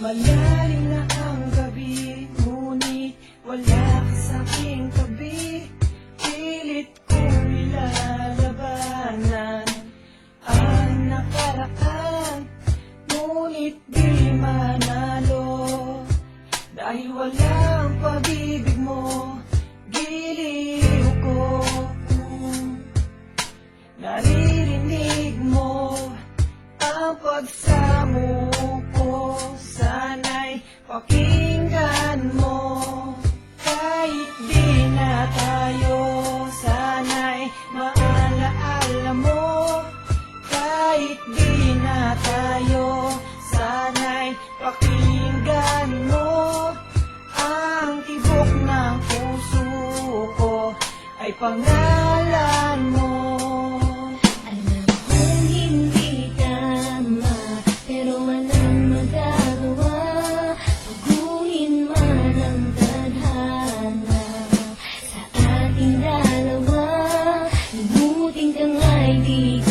malalim na tayo. Sana'y pakinggan mo Ang tibok ng puso ko. Ay pangalan mo. Alam kong hindi tama Pero walang magagawa. Paguhin man ang tadhana Sa ating dalawa. Ibuting kang di